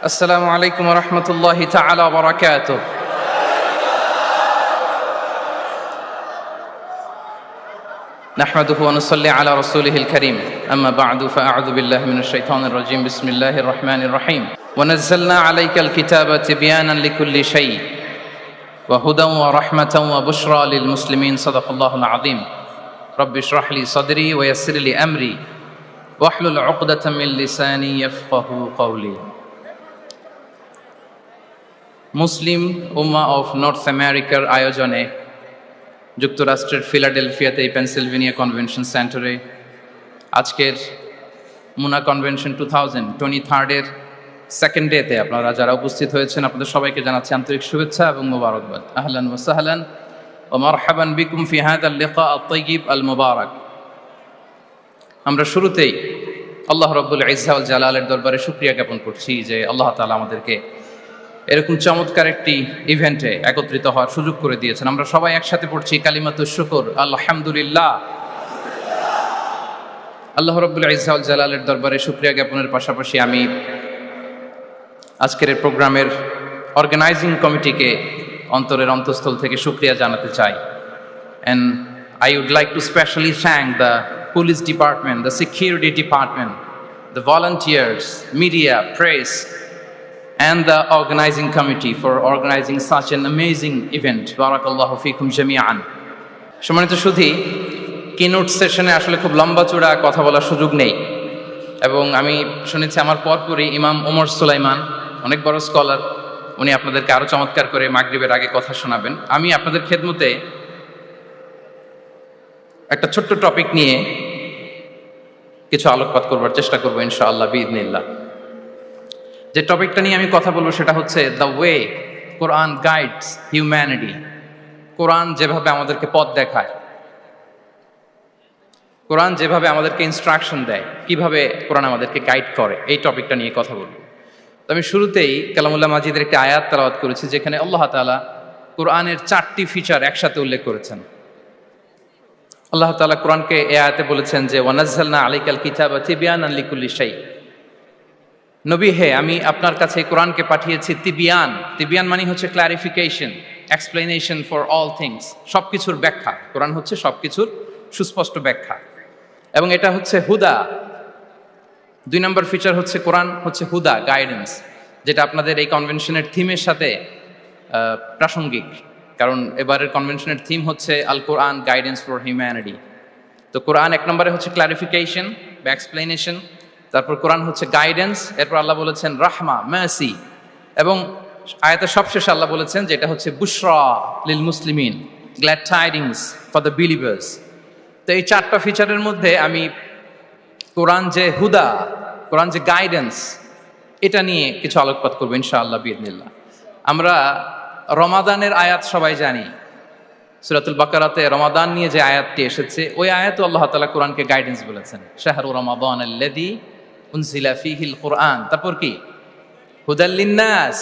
السلام عليكم ورحمة الله تعالى وبركاته. نحمده ونصلي على رسوله الكريم. أما بعد فأعوذ بالله من الشيطان الرجيم. بسم الله الرحمن الرحيم. ونزلنا عليك الكتاب تبيانا لكل شيء وهدى ورحمة وبشرى للمسلمين. صدق الله العظيم. رب اشرح لي صدري ويسر لي أمري واحلل عقدة من لساني يفقه قولي. Muslim Umma of north আমেরিকার আয়োজনে যুক্তরাষ্ট্রের ফিলাডেলফিয়াতে এই পেনসিলভেনিয়া কনভেনশন সেন্টারে আজকের MUNA convention two thousand twenty থার্ডের second ডেতে আপনারা যারা উপস্থিত হয়েছেন, আপনাদের সবাইকে জানাচ্ছি আন্তরিক শুভেচ্ছা এবং মোবারকবাদ। আহলান ওসাহলান ও মারহাবান বিকুম ফি হাদ আল লেখা আত-তাইয়িব আল মুবারক আমরা শুরুতেই আল্লাহ রব্বুল ইসা জালালের দরবারে শুক্রিয়া জ্ঞাপন করছি যে আল্লাহ তালা আমাদেরকে এরকম চমৎকার একটি ইভেন্টে একত্রিত হওয়ার সুযোগ করে দিয়েছেন। আমরা সবাই একসাথে পড়ছি কালিমাতুর শুকর, আলহামদুলিল্লাহ। আল্লাহ রব্বুল ইসাউল জালালের দরবারে শুক্রিয়া জ্ঞাপনের পাশাপাশি আমি আজকের প্রোগ্রামের অর্গানাইজিং কমিটিকে অন্তরের অন্তঃস্থল থেকে শুক্রিয়া জানাতে চাই। And I would like to specially thank the police department the security department the volunteers media press and the organizing committee for organizing such an amazing event. Barakallahu fikum jami'an. সম্মানিত শুধু keynote সেশনে আসলে খুব লম্বা চূড়া কথা বলার সুযোগ নেই এবং আমি শুনেছি আমার পরপরই ইমাম ওমর সুলাইমান, অনেক বড় স্কলার উনি আপনাদেরকে আরও চমৎকার করে মাগরিবের আগে কথা শোনাবেন আমি আপনাদের খেদমতে একটা ছোট্ট টপিক নিয়ে কিছু আলোকপাত করবার চেষ্টা করব ইনশাআল্লাহ বিদিনিল্লাহ যে টপিকটা নিয়ে আমি কথা বলব সেটা হচ্ছে the way Quran guides humanity Quran যেভাবে আমাদেরকে পথ দেখায় কোরআন যেভাবে আমাদেরকে ইনস্ট্রাকশন দেয়, কীভাবে কোরআন আমাদেরকে গাইড করে, এই টপিকটা নিয়ে কথা বলব। তো আমি শুরুতেই কালামুল্লাহ মাজিদের একটি আয়াত তালাবাত করেছি, যেখানে আল্লাহ তালা কোরআনের চারটি ফিচার একসাথে উল্লেখ করেছেন। আল্লাহ তালা কোরআনকে এ আয়াতে বলেছেন যে ওয়ানাজ্জালনা আলিকাল কিতাব তিবিয়ান আলিকুল্লি শাই। নবী, হে, আমি আপনার কাছে কোরআনকে পাঠিয়েছি তিবিয়ান। তিবিয়ান মানে হচ্ছে clarification explanation for all things সব কিছুর ব্যাখ্যা। কোরআন হচ্ছে সব কিছুর সুস্পষ্ট ব্যাখ্যা। এবং এটা হচ্ছে হুদা। দুই নম্বর ফিচার হচ্ছে কোরআন হচ্ছে হুদা গাইডেন্স যেটা আপনাদের এই কনভেনশনের থিমের সাথে প্রাসঙ্গিক। কারণ এবারের কনভেনশনের থিম হচ্ছে Al Quran guidance for humanity তো কোরআন এক নম্বরে হচ্ছে ক্লারিফিকেশন বা এক্সপ্লেনেশন তারপর কোরআন হচ্ছে গাইডেন্স এরপর আল্লাহ বলেছেন রাহমা মেসি এবং আয়াতের সবশেষে আল্লাহ বলেছেন যে এটা হচ্ছে বুশরা লিল মুসলিমিন glad tidings for the believers তো এই চারটা ফিচারের মধ্যে আমি কোরআন যে হুদা, কোরআন যে গাইডেন্স এটা নিয়ে কিছু আলোকপাত করব ইনশাআল্লাহ বিদিনিল্লাহ আমরা রমাদানের আয়াত সবাই জানি। সুরাতুল বাকারাতে রমাদান নিয়ে যে আয়াতটি এসেছে, ওই আয়াত আল্লাহ তালা কোরআনকে গাইডেন্স বলেছেন। শাহরু রমাদান আল্লাদি উনসিলা ফিহিল কোরআন। তারপর কি? হুদাল্লিন্নাস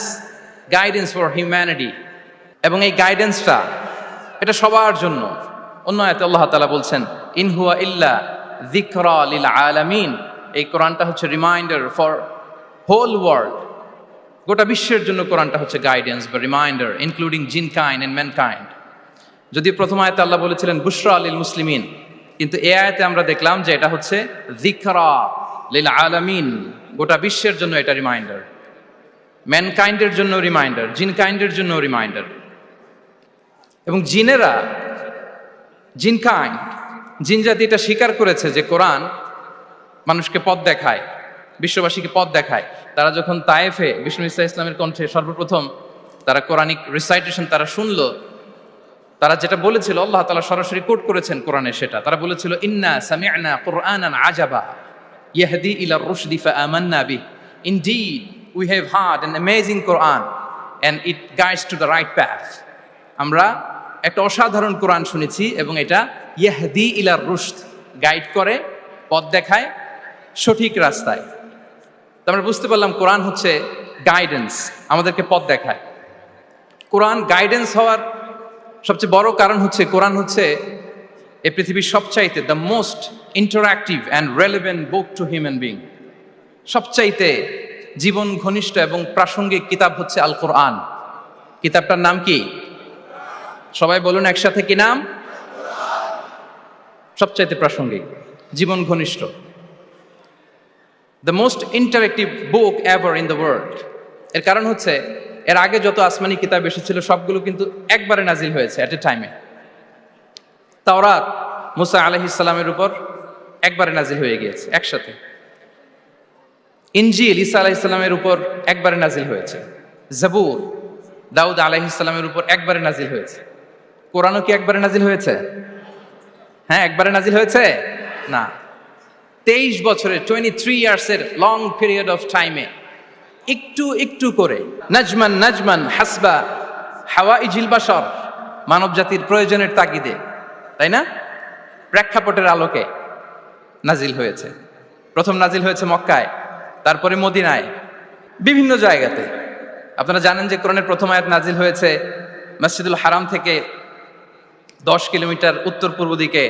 গাইডেন্স ফর হিউম্যানিটি এবং এই গাইডেন্সটা এটা সবার জন্য। অন্য আয়াতে আল্লাহ তালা বলছেন ইনহুয়া ইল্লা যিকরা লিল আলামিন। এই কোরআনটা হচ্ছে রিমাইন্ডার ফর হোল ওয়ার্ল্ড গোটা বিশ্বের জন্য কোরআনটা হচ্ছে গাইডেন্স বা reminder including jinn kind and mankind যদি প্রথম আয়তে আল্লাহ বলেছিলেন, বুশরা আলিল মুসলিমিন। কিন্তু এ আয়তে আমরা দেখলাম যে এটা হচ্ছে জিকরা লিল আলামিন গোটা বিশ্বের জন্য এটা রিমাইন্ডার ম্যানকাইন্ডের জন্য রিমাইন্ডার জিন কাইন্ডের জন্য রিমাইন্ডার এবং জিনেরা জিন কাইন্ড জিন জাতি এটা স্বীকার করেছে যে কোরআন মানুষকে পথ দেখায়, বিশ্ববাসীকে পথ দেখায়। তারা যখন তায়েফে, বিষ্ণু ইসা ইসলামের কণ্ঠে সর্বপ্রথম তারা কোরআনিক রিসাইটেশন তারা শুনলো, তারা যেটা বলেছিল, আল্লাহ তালা সরাসরি কোট করেছেন কোরআনে সেটা। তারা বলেছিল, ইন্না সামি'না কুরআনান আজাবা। ইয়াহদি ইলা রুশদি ফাআমান্না B indeed we have heard an amazing Quran and it guides to the right path আমরা একটা অসাধারণ কোরআন শুনেছি এবং এটা ইয়াহদি ইলা রুশদ গাইড করে, পথ দেখায়, সঠিক রাস্তায়। তো আমরা বুঝতে পারলাম কোরআন হচ্ছে গাইডেন্স আমাদেরকে পথ দেখায়। কোরআন গাইডেন্স হওয়ার সবচেয়ে বড় কারণ হচ্ছে কোরআন হচ্ছে এই পৃথিবীর সবচাইতে the most interactive and relevant book to human being সবচাইতে জীবন ঘনিষ্ঠ এবং প্রাসঙ্গিক কিতাব হচ্ছে আল কোরআন কিতাবটার নাম কি? সবাই বলুন একসাথে কি নাম? সবচাইতে প্রাসঙ্গিক, জীবন ঘনিষ্ঠ। The most interactive book ever in the world এর কারণ হচ্ছে, এর আগে যত আসমানি কিতাব এসেছিল, সবগুলো কিন্তু একবারে নাজিল হয়েছে অ্যাট এ টাইমে তাওরাত, মুসা আলহিসাল্লামের উপর একবারে নাজিল হয়ে গিয়েছে, একসাথে। ইনজিল ইসা ইসলামের উপর একবারে নাজিল হয়েছে। জাবুর, দাউদ আলাহিসাল্লামের উপর একবারে নাজিল হয়েছে। কোরআনও কি একবারে নাজিল হয়েছে? হ্যাঁ একবারে নাজিল হয়েছে? না। তেইশ বছরের টোয়েন্টি থ্রি ইয়ার্সের লং পিরিয়ড অফ টাইমে একটু একটু করে, নাজমান নাজমান, হাসবা হাওয়া ইজিল বাসর মানব জাতির প্রয়োজনের তাগিদে, তাই না? প্রেক্ষাপটের আলোকে নাজিল হয়েছে। প্রথম নাজিল হয়েছে মক্কায়, তারপরে মদিনায়, বিভিন্ন জায়গাতে। আপনারা জানেন যে কোরআনের প্রথম আয়াত নাজিল হয়েছে মসজিদুল হারাম থেকে দশ কিলোমিটার উত্তর পূর্ব দিকে।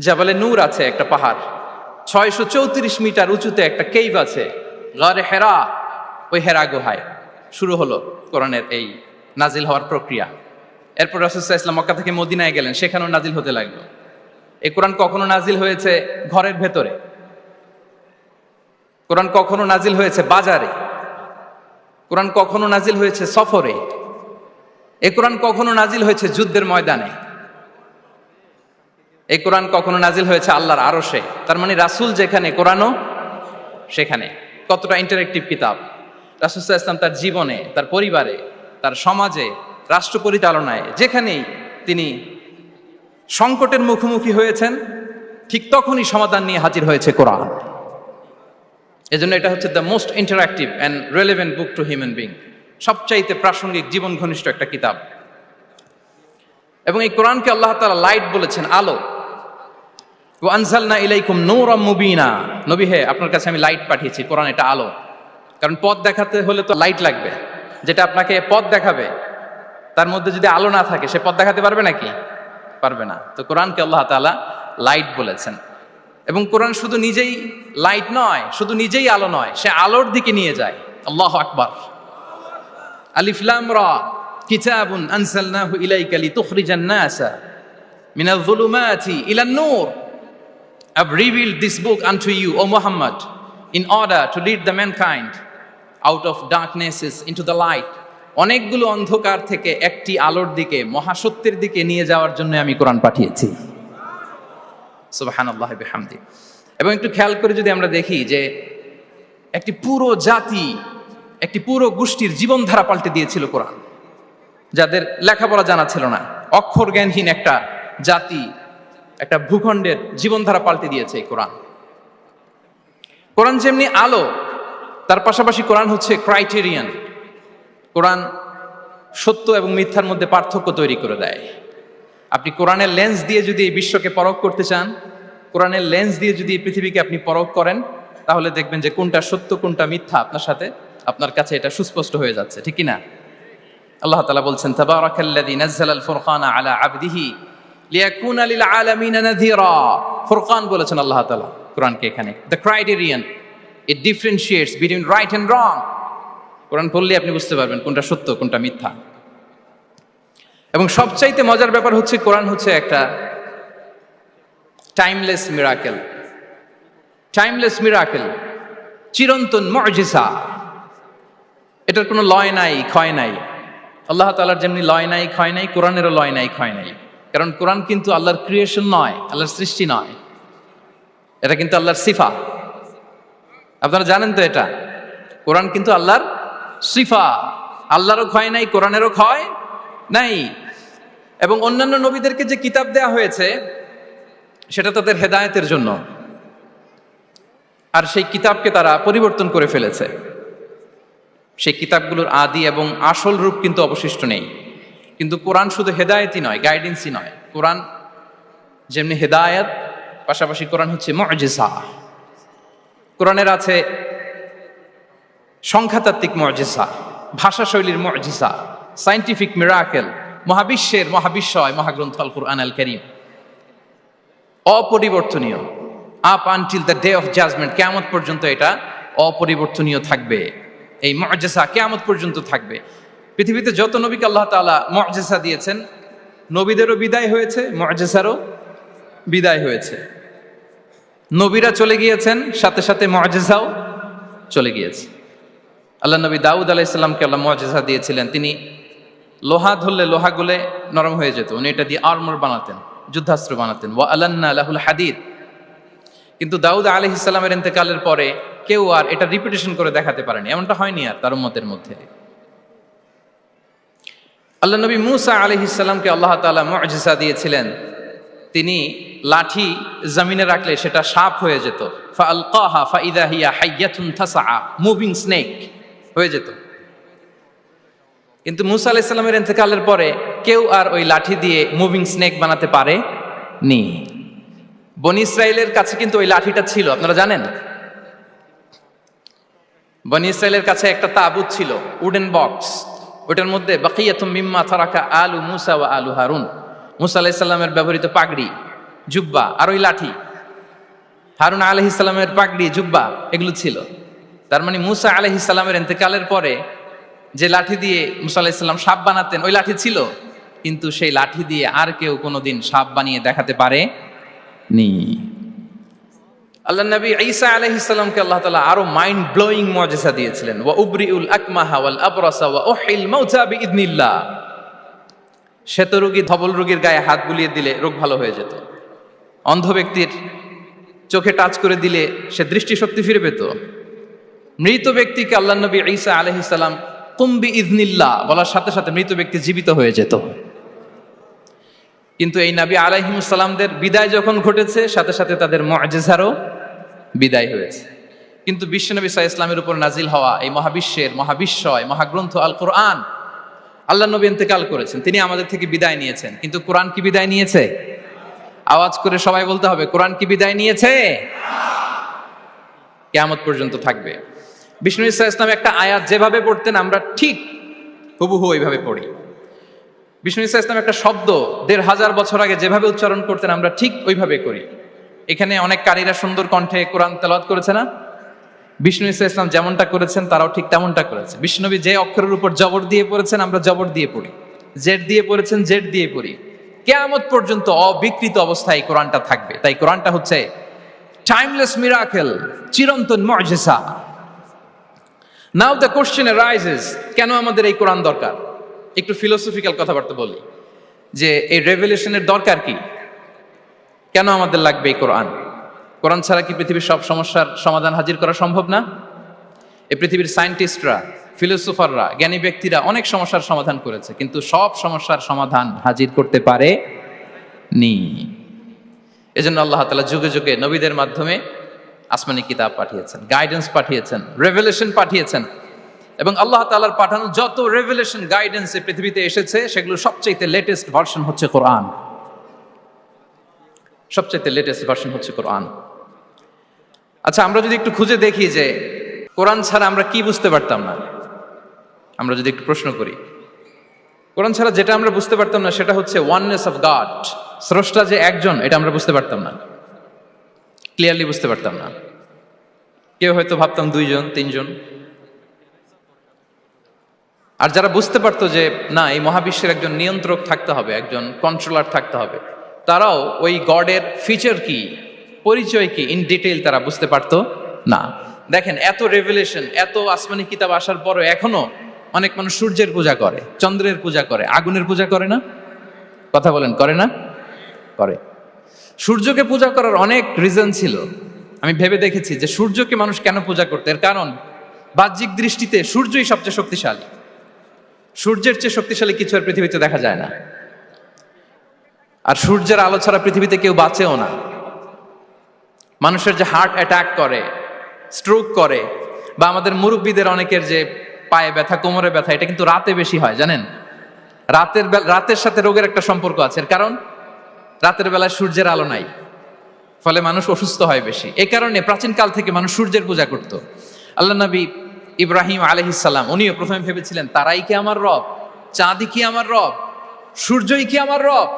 জাবালে নূর আছে একটা পাহাড়, ছয়শো চৌত্রিশ মিটার উঁচুতে একটা কেইভ আছে গরে হেরা, ওই হেরা গুহায়। শুরু হলো কোরআনের এই নাজিল হওয়ার প্রক্রিয়া। এরপর রাসুসাহ ইসলাম মক্কা থেকে মদিনায় গেলেন, সেখানেও নাজিল হতে লাগল। এই কোরআন কখনো নাজিল হয়েছে ঘরের ভেতরে? কোরআন কখনো নাজিল হয়েছে বাজারে? কোরআন কখনো নাজিল হয়েছে সফরে? এ কোরআন কখনো নাজিল হয়েছে যুদ্ধের ময়দানে? এই কোরআন কখনো নাজিল হয়েছে আল্লাহর আরশে? তার মানে রাসুল যেখানে, কোরআনও সেখানে। কতটা ইন্টারেক্টিভ কিতাব? রাসুসাহ ইসলাম তার জীবনে, তার পরিবারে, তার সমাজে, রাষ্ট্র পরিচালনায়, যেখানেই তিনি সংকটের মুখোমুখি হয়েছেন, ঠিক তখনই সমাধান নিয়ে হাজির হয়েছে কোরআন। এজন্য এটা হচ্ছে the most interactive and relevant book to human being সবচাইতে প্রাসঙ্গিক জীবন ঘনিষ্ঠ একটা কিতাব। এবং এই কোরআনকে আল্লাহ তালা লাইট বলেছেন, আলো। ও আনসালনা ইলাইকুম নূরম মুবিনা। নবী হে, আপনার কাছে আমি লাইট পাঠিয়েছি, কোরআন এটা আলো। কারণ পথ দেখাতে হলে তো লাইট লাগবে। যেটা আপনাকে পথ দেখাবে, তার মধ্যে যদি আলো না থাকে, সে পথ দেখাতে পারবে নাকি? পারবে না। তো কোরআনকে আল্লাহ তাআলা লাইট বলেছেন। এবং কোরআন শুধু নিজেই লাইট নয় শুধু নিজেই আলো নয় সে আলোর দিকে নিয়ে যায়। আল্লাহ আকবার। আলিফলাম রা কিতাবুন আনসালনাহু ইলাইকা লিতুখরিজান নাসা মিনাল যুলুমাতি ইলান নূর। I've revealed this book unto you, O Muhammad, in order to lead the mankind out of darknesses into the light. অনেকগুলো অন্ধকার থেকে একটি আলোর দিকে, মহাসত্যের দিকে নিয়ে যাওয়ার জন্য আমি কোরআন পাঠিয়েছি। এবং একটু খেয়াল করে যদি আমরা দেখি যে একটি পুরো জাতি, একটি পুরো গোষ্ঠীর জীবনধারা পাল্টে দিয়েছিল কোরআন, যাদের লেখাপড়া জানা ছিল না। অক্ষর জ্ঞানহীন একটা জাতি, একটা ভূখণ্ডের জীবনধারা পাল্টে দিয়েছে এই কোরআন। কোরআন যেমনি আলো, তার পাশাপাশি কোরআন হচ্ছে ক্রাইটেরিয়ান। কোরআন সত্য এবং মিথ্যার মধ্যে পার্থক্য তৈরি করে দেয়। আপনি কোরআনের লেন্স দিয়ে যদি এই বিশ্বকে পরখ করতে চান, কোরআনের লেন্স দিয়ে যদি পৃথিবীকে আপনি পরখ করেন, তাহলে দেখবেন যে কোনটা সত্য, কোনটা মিথ্যা আপনার সাথে, আপনার কাছে এটা সুস্পষ্ট হয়ে যাচ্ছে, ঠিক না আল্লাহ তালা বলছেন, তাবারাকাল্লাযী নাযালাল ফুরকানা আলা আবদিহি লিয়াকুনা লিল আলামিনা নাযীরা। ফুরকান বলেছেন আল্লাহ তাআলা কোরআনকে এখানে। The criterion it differentiates between right and wrong Quran পড়লে আপনি বুঝতে পারবেন কোনটা সত্য, কোনটা মিথ্যা। এবং সবচাইতে মজার ব্যাপার হচ্ছে কোরআন হচ্ছে একটা টাইমলেস মিরাকেল টাইমলেস মিরাকেল চিরন্তন মজিসা এটার কোনো লয় নাই, ক্ষয় নাই। আল্লাহ তালার যেমনি লয় নাই, ক্ষয় নাই, কোরআনেরও লয় নাই, ক্ষয় নাই। কারণ কোরআন কিন্তু আল্লাহর ক্রিয়েশন নয়, আল্লাহর সৃষ্টি নয়। এটা কিন্তু আল্লাহর সিফা। আপনারা জানেন তো এটা? কোরআন কিন্তু আল্লাহর সিফা। আল্লাহরও ক্ষয় নাই, কোরআনেরও ক্ষয় নাই। এবং অন্যান্য নবীদেরকে যে কিতাব দেয়া হয়েছে, সেটা তাদের হেদায়তের জন্য। আর সেই কিতাবকে তারা পরিবর্তন করে ফেলেছে। সেই কিতাবগুলোর আদি এবং আসল রূপ কিন্তু অবশিষ্ট নেই। কিন্তু কোরআন শুধু হেদায়তই নয় গাইডেন্সই নয়। কোরআন যেমনি হেদায়েত, পাশাপাশি কোরআন হচ্ছে মজেসা কোরআনের আছে সংখ্যাতাত্ত্বিক মজেসা ভাষাশৈলীর মজেসা সাইন্টিফিক মিরাকেল মহাবিশ্বের মহাবিশ্বয় মহাগ্রন্থ আল Quran Al Karim অপরিবর্তনীয়। Up until the day of judgement কেমন পর্যন্ত এটা অপরিবর্তনীয় থাকবে। এই মজেসা কেয়ামত পর্যন্ত থাকবে। পৃথিবীতে যত নবীকে আল্লাহ তাআলা মজেসা দিয়েছেন, নবীদেরও বিদায় হয়েছে মজেসারও বিদায় হয়েছে। নবীরা চলে গিয়েছেন, সাথে সাথে মজেসাও চলে গিয়েছে। আল্লাহ নবী দাউদ আলাইসাল্লামকে আল্লাহ মজেসা দিয়েছিলেন। তিনি লোহা ধরলে লোহা গুলে নরম হয়ে যেত। উনি এটা দিয়ে আর্মর বানাতেন, যুদ্ধাস্ত্র বানাতেন। ওয়া আলান্না আলাহুল হাদিদ। কিন্তু দাউদ আলহ ইসলামের ইন্তেকালের পরে কেউ আর এটা রিপিটেশন করে দেখাতে পারেনি। এমনটা হয়নি আর তার উম্মতের মধ্যে। আল্লাহ নবী মুসা আলহ ইসলামকে আল্লাহ তালা মজিসা দিয়েছিলেন। তিনি লাঠি জমিনে রাখলে সেটা সাপ হয়ে যেত। ফা আলকাহা ফা ইদাহিয়া হাইয়াতুন থাসা মুভিং স্নেক হয়ে যেত। কিন্তু মুসা আলাইসাল্লামের ইন্তেকালের পরে কেউ আর ওই লাঠি দিয়ে মুভিং স্নেক বানাতে পারে নি বনি ইসরায়েলের কাছে কিন্তু ওই লাঠিটা ছিল, আপনারা জানেন? বনি ইসরায়েলের কাছে একটা তাবুত ছিল উডেন বক্স ওটার মধ্যে মিম্মা থারাকা আলু মুসা ওয়া আলু হারুন। মুসা আলাইসাল্লামের ব্যবহৃত পাগড়ি, জুব্বা আর ওই লাঠি। হারুন আলহ ইসলামের পাগড়ি, জুব্বা, এগুলো ছিল। তার মানে মুসা আলহ ইসলামের এতেকালের পরে যে লাঠি দিয়ে মুসা আলাহিসাল্লাম সাপ বানাতেন, ওই লাঠি ছিল। কিন্তু সেই লাঠি দিয়ে আর কেউ কোনোদিন সাপ বানিয়ে দেখাতে পারে নি আল্লাহ নবী ঈসা আলাইহিস সালামকে আল্লাহ তাআলা আরও মাইন্ড ব্লোয়িং মুজিজা দিয়েছিলেন। ওয়া উবরিউল আকমাহা ওয়াল আবরাসা ওয়া উহিল মাউতা বিইذنিল্লাহ শ্বেত রোগী, ধবল রোগীর গায়ে হাত বুলিয়ে দিলে রোগ ভালো হয়ে যেত। অন্ধ ব্যক্তির চোখে টাচ করে দিলে সে দৃষ্টিশক্তি ফিরে পেত। মৃত ব্যক্তিকে আল্লাহ নবী ঈসা আলাইহিস সালাম কুম্বি ইذনিল্লাহ বলার সাথে সাথে মৃত ব্যক্তি জীবিত হয়ে যেত। কিন্তু এই নবী আলাইহিমুসালামদের বিদায় যখন ঘটেছে, সাথে সাথে তাদের মজেজারও বিদায় হয়েছে। কিন্তু বিশ্বনবী সাহা ইসলামের উপর নাজিল হওয়া এই মহাবিশ্বের মহাবিশ্বয়, মহাগ্রন্থ আল কোরআন আল্লাহ নবী ইন্তেকাল করেছেন। তিনি আমাদের থেকে বিদায় নিয়েছেন। কিন্তু কোরআন কি বিদায় নিয়েছে? আওয়াজ করে সবাই বলতে হবে, কোরআন কি বিদায় নিয়েছে? কেয়ামত পর্যন্ত থাকবে। বিষ্ণু ইসা ইসলাম একটা আয়াত যেভাবে পড়তেন, আমরা ঠিক হুবহু ওইভাবে পড়ি। বিষ্ণু ইসা ইসলাম একটা শব্দ দেড় হাজার বছর আগে যেভাবে উচ্চারণ করতেন, আমরা ঠিক ওইভাবে করি। এখানে অনেক কারীরা সুন্দর কণ্ঠে কোরআন তেলাওয়াত করেছে না? বিষ্ণু ইসা ইসলাম যেমনটা করেছেন, তারাও ঠিক তেমনটা করেছে। বিষ্ণুবী যে অক্ষরের উপর জবর দিয়ে পড়েছেন, আমরা জবর দিয়ে পড়ি। জেড দিয়ে পড়েছেন জেড দিয়ে পড়ি। কেয়ামত পর্যন্ত অবিকৃত অবস্থায় কোরআনটা থাকবে। তাই কোরআনটা হচ্ছে টাইমলেস মিরাকেল চিরন্তন মজেসা। নাও দ্য কোশ্চেন রাইজেস কেন আমাদের এই কোরআন দরকার? একটু ফিলোসফিক্যাল কথাবার্তা বলি। যে এই রেভলিউশনের দরকার কি? কেন আমাদের লাগবে এই কোরআন? কোরআন ছাড়া কি পৃথিবীর সব সমস্যার সমাধান হাজির করা সম্ভব না? এই পৃথিবীর সায়েন্টিস্টরা ফিলোসোফাররা জ্ঞানী ব্যক্তিরা অনেক সমস্যার সমাধান করেছে, কিন্তু সব সমস্যার সমাধান হাজির করতে পারে নি এজন্য আল্লাহ তালা যুগে যুগে নবীদের মাধ্যমে আসমানি কিতাব পাঠিয়েছেন গাইডেন্স পাঠিয়েছেন রেভেলেশন পাঠিয়েছেন। এবং আল্লাহ তালার পাঠানো যত রেভেলেশন গাইডেন্স পৃথিবীতে এসেছে, সেগুলো সবচেয়ে লেটেস্ট ভার্সন হচ্ছে কোরআন। সবচেয়ে লেটেস্ট ভার্সন হচ্ছে কোরআন। আচ্ছা আমরা যদি একটু খুঁজে দেখি যে কোরআন ছাড়া আমরা কি বুঝতে পারতাম না, আমরা যদি একটু প্রশ্ন করি। কোরআন ছাড়া যেটা আমরা বুঝতে পারতাম না, সেটা হচ্ছে ওয়াননেস অফ গড স্রষ্টা যে একজন, এটা আমরা বুঝতে পারতাম না। ক্লিয়ারলি বুঝতে পারতাম না। কেউ হয়তো ভাবতাম দুইজন, তিনজন। আর যারা বুঝতে পারতো যে, না, এই মহাবিশ্বের একজন নিয়ন্ত্রক থাকতে হবে, একজন কন্ট্রোলার থাকতে হবে, তারাও ওই গডের ফিচার কি, পরিচয় কি ইন ডিটেইল তারা বুঝতে পারতো না। দেখেন, এত রেভেলেশন এত আসমানি কিতাব আসার পরও এখনও অনেক মানুষ সূর্যের পূজা করে, চন্দ্রের পূজা করে, আগুনের পূজা করে না? কথা বলেন, করে না? করে। সূর্যকে পূজা করার অনেক রিজন ছিল। আমি ভেবে দেখেছি যে সূর্যকে মানুষ কেন পূজা করতে। এর কারণ, বাহ্যিক দৃষ্টিতে সূর্যই সবচেয়ে শক্তিশালী। সূর্যের চেয়ে শক্তিশালী কিছু আর পৃথিবীতে দেখা যায় না। আর সূর্যের আলো ছাড়া পৃথিবীতে কেউ বাঁচেও না। মানুষের যে হার্ট অ্যাটাক করে স্ট্রোক করে, বা আমাদের মুরব্বীদের অনেকের যে পায়ে ব্যথা, কোমরে ব্যথা, এটা কিন্তু রাতে বেশি হয়, জানেন? রাতের রাতের সাথে রোগের একটা সম্পর্ক আছে। এর কারণ রাতের বেলায় সূর্যের আলো নাই। ফলে মানুষ অসুস্থ হয় বেশি। এই কারণে প্রাচীনকাল থেকে মানুষ সূর্যের পূজা করত। আল্লাহ নবী ইব্রাহিম আলহিসাল্লাম উনিও প্রথমে ভেবেছিলেন, তারাই কি আমার রব? চাঁদি কি আমার রব? সূর্যই কি আমার রব?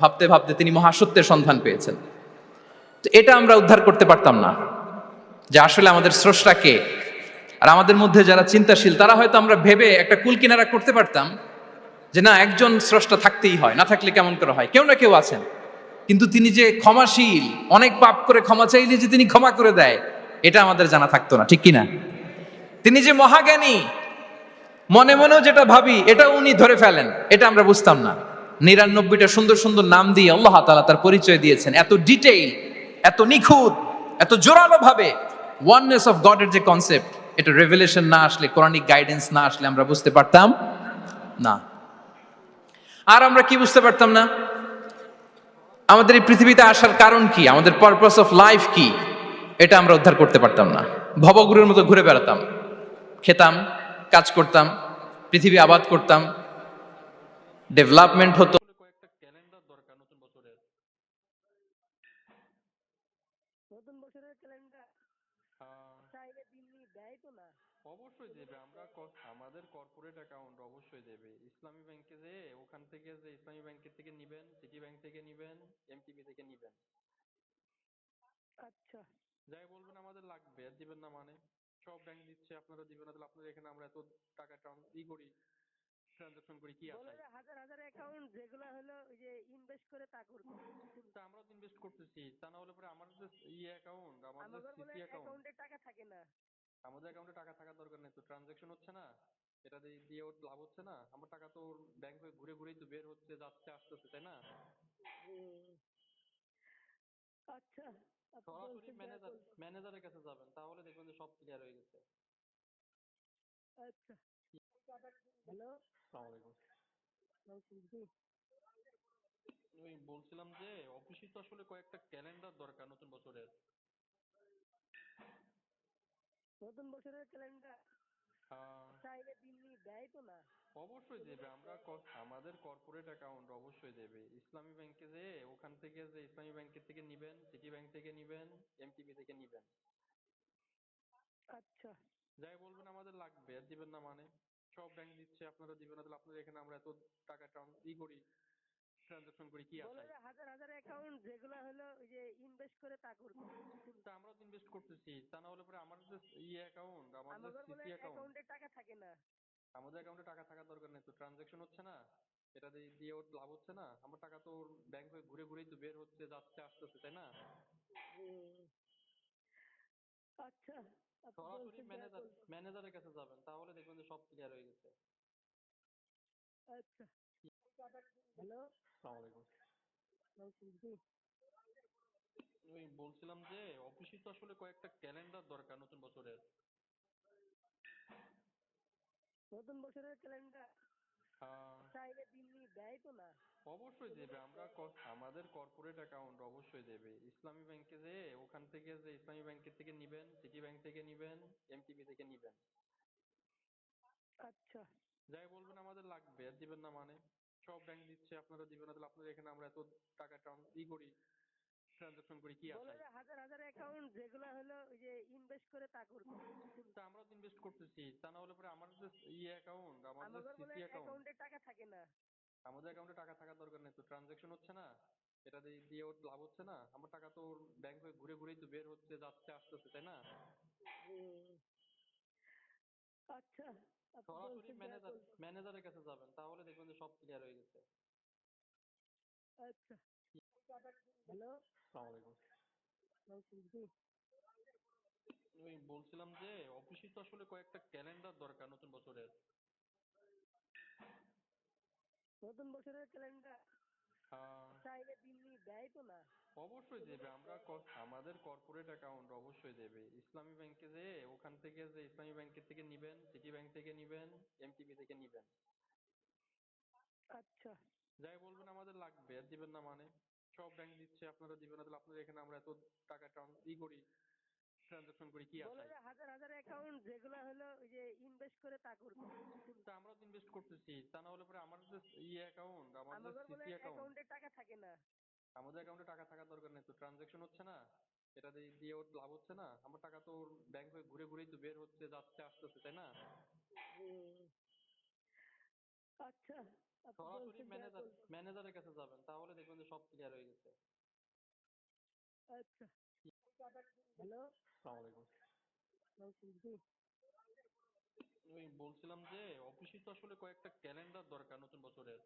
ভাবতে ভাবতে তিনি মহাসত্যের সন্ধান পেয়েছেন। তো এটা আমরা উদ্ধার করতে পারতাম না। যে আসলে আমাদের স্রষ্টাকে আর আমাদের মধ্যে যারা চিন্তাশীল, তারা হয়তো আমরা ভেবে একটা কুল কিনারা করতে পারতাম যে না, একজন স্রষ্টা থাকতেই হয়, না থাকলে কেমন করে হয়? কেউ না কেউ আছেন। কিন্তু তিনি যে ক্ষমাশীল, অনেক পাপ করে ক্ষমা চাইলে যে তিনি ক্ষমা করে দেয়, এটা আমাদের জানা থাকতো না, ঠিক কিনা তিনি যে মহাজ্ঞানী, মনে মনেও যেটা ভাবি, এটা উনি ধরে ফেলেন, এটা আমরা বুঝতাম না। নিরানব্বইটা সুন্দর সুন্দর নাম দিয়ে আল্লাহ তাআলা তার পরিচয় দিয়েছেন। এত ডিটেইল, এত নিখুঁত, এত জোরালো ভাবে। ওয়াননেস অফ গডের যে কনসেপ্ট, এটা রেভেলেশন না আসলে, কোরআনিক গাইডেন্স না আসলে আমরা বুঝতে পারতাম না। আর আমরা কি বুঝতে পারতাম না? আমাদের এই পৃথিবীতে আসার কারণ কি? আমাদের পারপাস অফ লাইফ কি? এটা আমরা উদ্ধার করতে পারতাম না। ভবগুরুর মতো ঘুরে বেড়াতাম। খেতাম, কাজ করতাম, পৃথিবী আবাদ করতাম। ডেভেলপমেন্ট হতো কয়েকটা ক্যালেন্ডার দরকার নতুন বছরের নতুন বছরের ক্যালেন্ডার আহ, চাইলে দিল্লি দেয় তো না অবশ্যই দেবে আমরা ক- আমাদের কর্পোরেট অ্যাকাউন্ট অবশ্যই দেবে ইসলামী ব্যাংকে যে ওখান থেকে যে ইসলামী ব্যাংকের থেকে নিবেন সিটি ব্যাংক থেকে নিবেন এমটিবি থেকে নিবেন। আচ্ছা। যাই বলবেন আমাদের লাগবে আর দিবেন না মানে। সব ব্যাংক দিচ্ছে আপনারা দিবেন না তাহলে আপনাদের এখানে আমরা এত টাকা ই করি ট্রানজাকশন করি কি বলে যে হাজার হাজার অ্যাকাউন্ট যেগুলো হলো ওই যে ইনভেস্ট করে তা করব তা আমরাও তো ইনভেস্ট করতেছি তা না হলে পরে আমাদের যে ই অ্যাকাউন্ট আমাদের অ্যাকাউন্ট অ্যাকাউন্টে টাকা থাকে না। আমাদের অ্যাকাউন্টে টাকা থাকার দরকার নেই তো ট্রানজাকশন হচ্ছে না। এটা দিয়ে ওর লাভ হচ্ছে না। আমার টাকা তো ব্যাংক হয়ে ঘুরে ঘুরেই তো বের হচ্ছে যাচ্ছে আসতেছে তাই না? আচ্ছা সরাসরি ম্যানেজার ম্যানেজারের কাছে যাবেন তাহলে দেখবেন যে সব ক্লিয়ার হয়ে গেছে। আচ্ছা। হ্যালো? ওই বলছিলাম যে অফিসে তো আসলে কয়েকটা ক্যালেন্ডার দরকার নতুন বছরের। নতুন বছরের ক্যালেন্ডার চাইলে দিল্লি দেয় তো না। অবশ্যই দেবে। আমরা আমাদের কর্পোরেট অ্যাকাউন্ট অবশ্যই দেবে। ইসলামী ব্যাংকে যে ওখান থেকে যে ইসলামী ব্যাংকের থেকে নিবেন সিটি ব্যাংক থেকে নিবেন এমটিবি থেকে নিবেন। আচ্ছা। যাই বলবেন আমাদের লাগবে আর দিবেন না মানে। সব ব্যাংক দিচ্ছে আপনারা দিবেন না তাহলে আপনাদের এখানে আমরা এত টাকা ই করি। ট্রানজাকশন করি কি আছে? হাজার হাজার অ্যাকাউন্ট যেগুলো হলো ওই যে ইনভেস্ট করে তা করব। তা আমরাও তো ইনভেস্ট করতেছি তা না হলে পরে আমাদের যে ই অ্যাকাউন্ট আমাদের সিসি অ্যাকাউন্ট অ্যাকাউন্টে টাকা থাকে না। আমাদের অ্যাকাউন্টে টাকা থাকার দরকার নেই তো ট্রানজাকশন হচ্ছে না এটা দিয়ে ওর লাভ হচ্ছে না আমার টাকা তো ব্যাংক হয়ে ঘুরে ঘুরেই তো বের হচ্ছে যাচ্ছে আসতেছে তাই না? আচ্ছা সরাসরি ম্যানেজার। ম্যানেজারের কাছে যাবেন তাহলে দেখবেন যে সব ক্লিয়ার হয়ে গেছে। আচ্ছা। হ্যালো? আসসালামু আলাইকুম। ওই বলছিলাম যে অফিসে তো আসলে কয়েকটা ক্যালেন্ডার দরকার নতুন বছরের। নতুন বছরের ক্যালেন্ডার? চাইলে দিল্লি দেয় তো না। অবশ্যই দেবে আমরা আমাদের কর্পোরেট অ্যাকাউন্ট অবশ্যই দেবে। ইসলামী ব্যাংকে যে ওখান থেকে যে ইসলামী ব্যাংকের থেকে নিবেন সিটি ব্যাংক থেকে নিবেন এমটিবি থেকে নিবেন। আচ্ছা। যাই বলবেন আমাদের লাগবে আর দিবেন না মানে। সব ব্যাংক দিচ্ছে আপনারা দিবেন না তাহলে আপনাদের এখানে আমরা এত টাকা ই করি ট্রানজাকশন করি কি আছে হাজার হাজার অ্যাকাউন্ট যেগুলো হলো ওই যে ইনভেস্ট করে তা করব। তা আমরাও তো ইনভেস্ট করতেছি তা না হলে পরে আমাদের যে ই অ্যাকাউন্ট আমাদের সিসি অ্যাকাউন্ট অ্যাকাউন্টে টাকা থাকে না। আমাদের অ্যাকাউন্টে টাকা থাকার দরকার নেই তো ট্রানজাকশন হচ্ছে না এটা দিয়ে ওর লাভ হচ্ছে না আমার টাকা তো ব্যাংক হয়ে ঘুরে ঘুরেই তো বের হচ্ছে যাচ্ছে আসতেছে তাই না? আচ্ছা। সরাসরি ম্যানেজার ম্যানেজারের কাছে যাবেন তাহলে দেখবেন যে সব ক্লিয়ার হয়ে গেছে। আচ্ছা। হ্যালো? আসসালামু আলাইকুম। ওই বলছিলাম যে অফিসে তো আসলে কয়েকটা ক্যালেন্ডার দরকার নতুন বছরের। নতুন বছরের ক্যালেন্ডার চাইলে দিল্লি দেয় তো না। অবশ্যই দেবে। আমরা আমাদের কর্পোরেট অ্যাকাউন্ট অবশ্যই দেবে। ইসলামী ব্যাংকে যে ওখান থেকে যে ইসলামী ব্যাংকের থেকে নিবেন সিটি ব্যাংক থেকে নিবেন এমটিবি থেকে নিবেন। আচ্ছা। যাই বলবেন আমাদের লাগবে আর দিবেন না মানে। সব ব্যাংক দিচ্ছে আপনারা দিবেন না তাহলে আপনাদের এখানে আমরা এত টাকা ই করি ট্রানজাকশন করি কি আছে হাজার হাজার যেগুলো হলো ওই যে ইনভেস্ট করে তা করব তা আমরাও তো ইনভেস্ট করতেছি। তা না হলে পরে আমাদের যে ই অ্যাকাউন্ট আমাদের সিসি অ্যাকাউন্ট টাকা থাকে না। আমাদের অ্যাকাউন্টে টাকা থাকার দরকার নেই তো। ট্রানজাকশন হচ্ছে না। এটা দিয়ে ওর লাভ হচ্ছে না। আমার টাকা তো ব্যাংক হয়ে ঘুরে ঘুরেই তো বের হচ্ছে যাচ্ছে আসতেছে তাই না? আচ্ছা। সরাসরি ম্যানেজার ম্যানেজারের কাছে যাবেন। তাহলে দেখবেন যে সব ক্লিয়ার হয়ে গেছে। আচ্ছা। হ্যালো? আসসালামু আলাইকুম ওই বলছিলাম যে অফিসে তো আসলে কয়েকটা ক্যালেন্ডার দরকার নতুন বছরের।